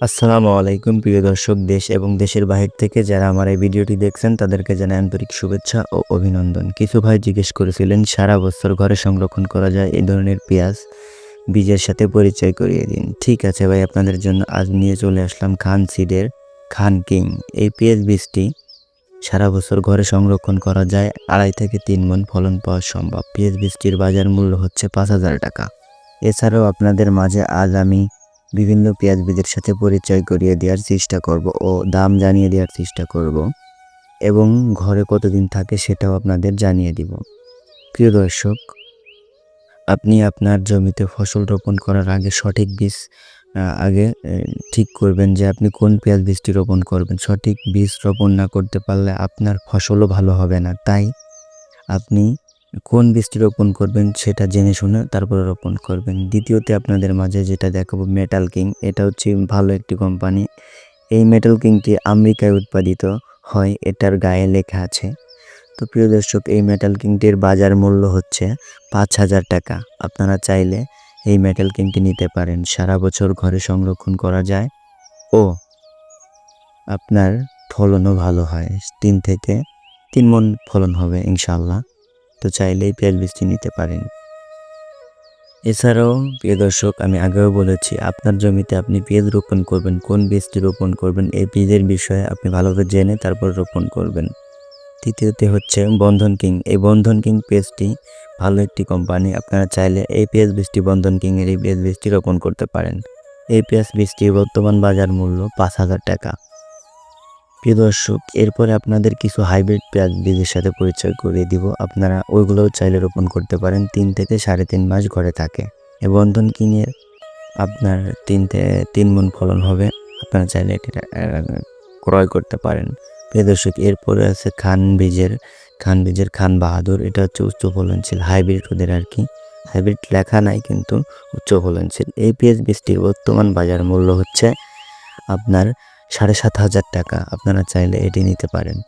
আসসালামু আলাইকুম, প্রিয় দর্শক, দেশ এবং দেশের বাহির থেকে যারা আমার এই ভিডিওটি দেখছেন, তাদেরকে জানাই আন্তরিক শুভেচ্ছা ও অভিনন্দন। কিছু ভাই জিজ্ঞেস করেছিলেন, সারা বছর ঘরে সংরক্ষণ করা যায় এই ধরনের পেঁয়াজ? বীজের সাথে পরিচয় করিয়ে দিন। ঠিক আছে ভাই, আপনাদের জন্য আজ নিয়ে চলে আসলাম খান সিডের খান কিং। এই পেঁয়াজ বীজটি সারা বছর ঘরে সংরক্ষণ করা যায়, আড়াই থেকে তিন মন ফলন পাওয়া সম্ভব। পেঁয়াজ বীজটির বাজার মূল্য হচ্ছে পাঁচ হাজার টাকা। এছাড়াও আপনাদের মাঝে আজ আমি বিভিন্ন পেঁয়াজ বীজের সাথে পরিচয় করিয়ে দেওয়ার চেষ্টা করব ও দাম জানিয়ে দেওয়ার চেষ্টা করব এবং ঘরে কতদিন থাকে সেটাও আপনাদের জানিয়ে দিব। প্রিয় দর্শক, আপনি আপনার জমিতে ফসল রোপণ করার আগে সঠিক বীজ আগে ঠিক করবেন যে আপনি কোন পেঁয়াজ বীজটি রোপণ করবেন। সঠিক বীজ রোপণ না করতে পারলে আপনার ফসলও ভালো হবে না। তাই আপনি কোন বীজটি রোপণ করবেন সেটা জেনে শুনে তারপরে রোপণ করবেন। দ্বিতীয়তে আপনাদের মাঝে যেটা দেখাবো মেটাল কিং এটা হচ্ছে ভালো একটি কোম্পানি এই মেটাল কিংটি আমেরিকায় উৎপাদিত হয়, এটার গায়ে লেখা আছে। তো প্রিয় দর্শক, এই মেটাল কিংটির বাজার মূল্য হচ্ছে পাঁচ হাজার টাকা। আপনারা চাইলে এই মেটাল কিংটি নিতে পারেন। সারা বছর ঘরে সংরক্ষণ করা যায় ও আপনার ফলনও ভালো হয়। তিন থেকে তিন মন ফলন হবে ইনশাল্লাহ তো চাইলেই পেঁয়াজ বীজটি নিতে পারেন। এছাড়াও, প্রিয় দর্শক, আমি আগেও বলেছি, আপনার জমিতে আপনি পেঁয়াজ রোপণ করবেন, কোন বীজটি রোপণ করবেন, এই বীজের বিষয়ে আপনি ভালোভাবে জেনে তারপর রোপণ করবেন। তৃতীয়তে হচ্ছে বন্ধন কিং। এই বন্ধন কিং পেঁয়াজটি ভালো একটি কোম্পানি, আপনারা চাইলে এই পেঁয়াজ বীজটি বন্ধন কিংয়ের এই পেঁয়াজ বীজটি রোপণ করতে পারেন। এই পেঁয়াজ বীজটির বর্তমান বাজার মূল্য পাঁচ হাজার টাকা। প্রিয় দর্শক, এরপরে আপনাদের কিছু হাইব্রিড পেঁয়াজ বীজের সাথে পরিচয় করিয়ে দিব। আপনারা ওইগুলোও চাইলে রোপণ করতে পারেন তিন থেকে সাড়ে তিন মাস ঘরে থাকে। এ বন্ধন কিনে আপনার তিন তিন মন ফলন হবে। আপনারা চাইলে এটি ক্রয় করতে পারেন। প্রিয় দর্শক, এরপরে আছে খান বীজের খান বীজের খান বাহাদুর। এটা হচ্ছে উচ্চ ফলনশীল হাইব্রিড ওদের আর কি। হাইব্রিড লেখা নাই কিন্তু উচ্চ ফলনশীল। এই পেঁয়াজ বীজটির বর্তমান বাজার মূল্য হচ্ছে আপনার সাড়ে সাত হাজার টাকা আপনারা চাইলে এটি নিতে পারেন।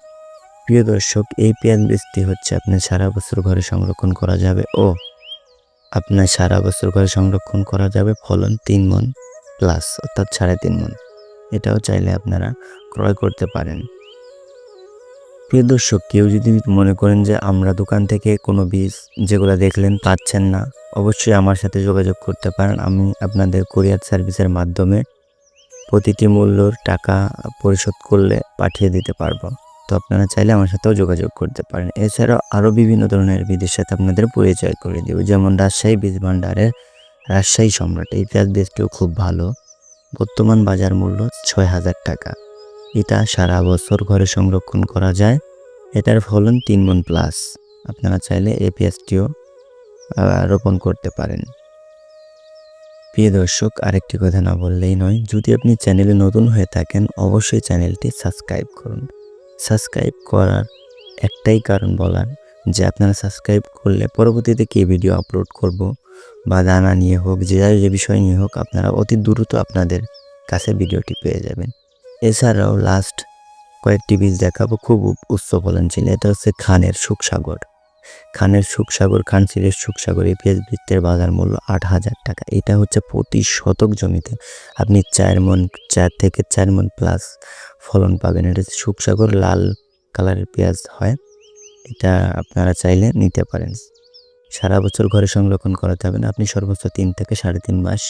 প্রিয় দর্শক, এই পেঁয়াজ বীজটি হচ্ছে আপনার সারা বছর ঘরে সংরক্ষণ করা যাবে ও আপনার সারা বছর ঘরে সংরক্ষণ করা যাবে ফলন তিন মন প্লাস অর্থাৎ সাড়ে তিন মন। এটাও চাইলে আপনারা ক্রয় করতে পারেন। প্রিয় দর্শক, কেউ যদি মনে করেন যে আমরা দোকান থেকে কোনো বীজ যেগুলো দেখলেন পাচ্ছেন না, অবশ্যই আমার সাথে যোগাযোগ করতে পারেন। আমি আপনাদের কুরিয়ার সার্ভিসের মাধ্যমে প্রতিটি মূল্যর টাকা পরিশোধ করলে পাঠিয়ে দিতে পারব। তো আপনারা চাইলে আমার সাথেও যোগাযোগ করতে পারেন। এছাড়াও আরও বিভিন্ন ধরনের বীজের সাথে আপনাদের পরিচয় করে দেব। যেমন রাজশাহী বীজ ভাণ্ডারের রাজশাহী সম্রাট। এই পেঁয়াজ বীজটিও খুব ভালো। বর্তমান বাজার মূল্য ছয় হাজার টাকা। এটা সারা বছর ঘরে সংরক্ষণ করা যায়। এটার ফলন তিন মন প্লাস। আপনারা চাইলে এই পেঁয়াজটিও রোপণ করতে পারেন। প্রিয় দর্শক, আরেকটি কথা না বললেই নয়, যদি আপনি চ্যানেলে নতুন হয়ে থাকেন, অবশ্যই চ্যানেলটি সাবস্ক্রাইব করুন। সাবস্ক্রাইব করার একটাই কারণ বলার যে আপনারা সাবস্ক্রাইব করলে পরবর্তীতে কী ভিডিও আপলোড করব বা দানা নিয়ে হোক, যে যার যে বিষয় নিয়ে হোক, আপনারা অতি দ্রুত আপনাদের কাছে ভিডিওটি পেয়ে যাবেন। এছাড়াও লাস্ট কয়েকটি বীজ দেখাবো, খুব উচ্চ ফলনশীল এটা হচ্ছে খানের সুখসাগর খানের সুখসাগর, খান সিলের সুখসাগর এই পেঁয়াজ বৃত্তের বাজার মূল্য আট হাজার টাকা। এটা হচ্ছে প্রতি শতক জমিতে আপনি চার মন, চার থেকে চার মন প্লাস ফলন পাবেন। এটা সুখসাগর, লাল কালারের পেঁয়াজ হয়। এটা আপনারা চাইলে নিতে পারেন। সারা বছর ঘরে সংরক্ষণ করাতে হবে না। আপনি সর্বোচ্চ তিন থেকে সাড়ে তিন মাস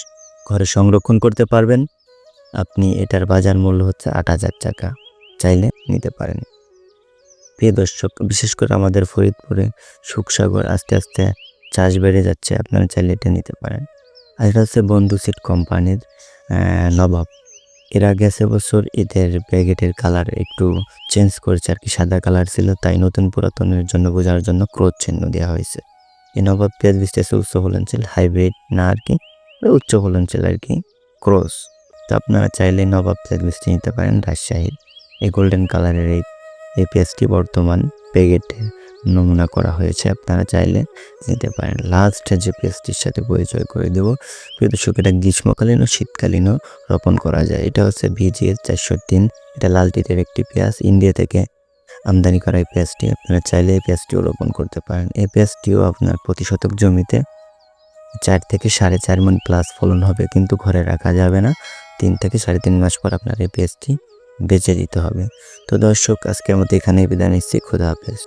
ঘরে সংরক্ষণ করতে পারবেন। আপনি এটার বাজার মূল্য হচ্ছে আট হাজার টাকা। চাইলে নিতে পারেন। প্রিয় দর্শক, বিশেষ করে আমাদের ফরিদপুরে সুখসাগর আস্তে আস্তে চাষ বেড়ে যাচ্ছে, আপনারা চাইলে এটা নিতে পারেন। আর এটা হচ্ছে বন্ধু সিট কোম্পানির নবাব। এর আগে গেছে বছর এদের প্যাকেটের কালার একটু চেঞ্জ করেছে, আর কি সাদা কালার ছিল, তাই নতুন পুরাতনের জন্য বোঝার জন্য ক্রোধ চিহ্ন দেওয়া হয়েছে। এই নবাব পেঁয়াজ বীজটা উচ্চ ফলনশীল হাইব্রিড না আর কি উচ্চ ফলনশীল আর কি ক্রস তো আপনারা চাইলে নবাব পেঁয়াজ বীজটি নিতে পারেন রাজশাহীর। এই গোল্ডেন কালারের এই এই পেঁয়াজটি বর্তমান প্যাকেটে নমুনা করা হয়েছে। আপনারা চাইলে নিতে পারেন। লাস্ট যে পেঁয়াজটির সাথে পরিচয় করে দেবো, প্রিয় এটা গ্রীষ্মকালীন ও শীতকালীনও রোপণ করা যায়। এটা হচ্ছে ভিজিএস চারশো তিন। এটা লাল টিটের একটি পেঁয়াজ ইন্ডিয়া থেকে আমদানি করা এই পেঁয়াজটি। আপনারা চাইলে এই পেঁয়াজটিও রোপণ করতে পারেন। এই পেঁয়াজটিও আপনার প্রতি শতক জমিতে চার থেকে সাড়ে চার মন প্লাস ফলন হবে, কিন্তু ঘরে রাখা যাবে না। তিন থেকে সাড়ে তিন মাস পর আপনার এই পেঁয়াজটি বেচে দিতে হবে। তো দর্শক আজকের মতো এখানে বিদায় নিচ্ছি। খোদা হাফেজ।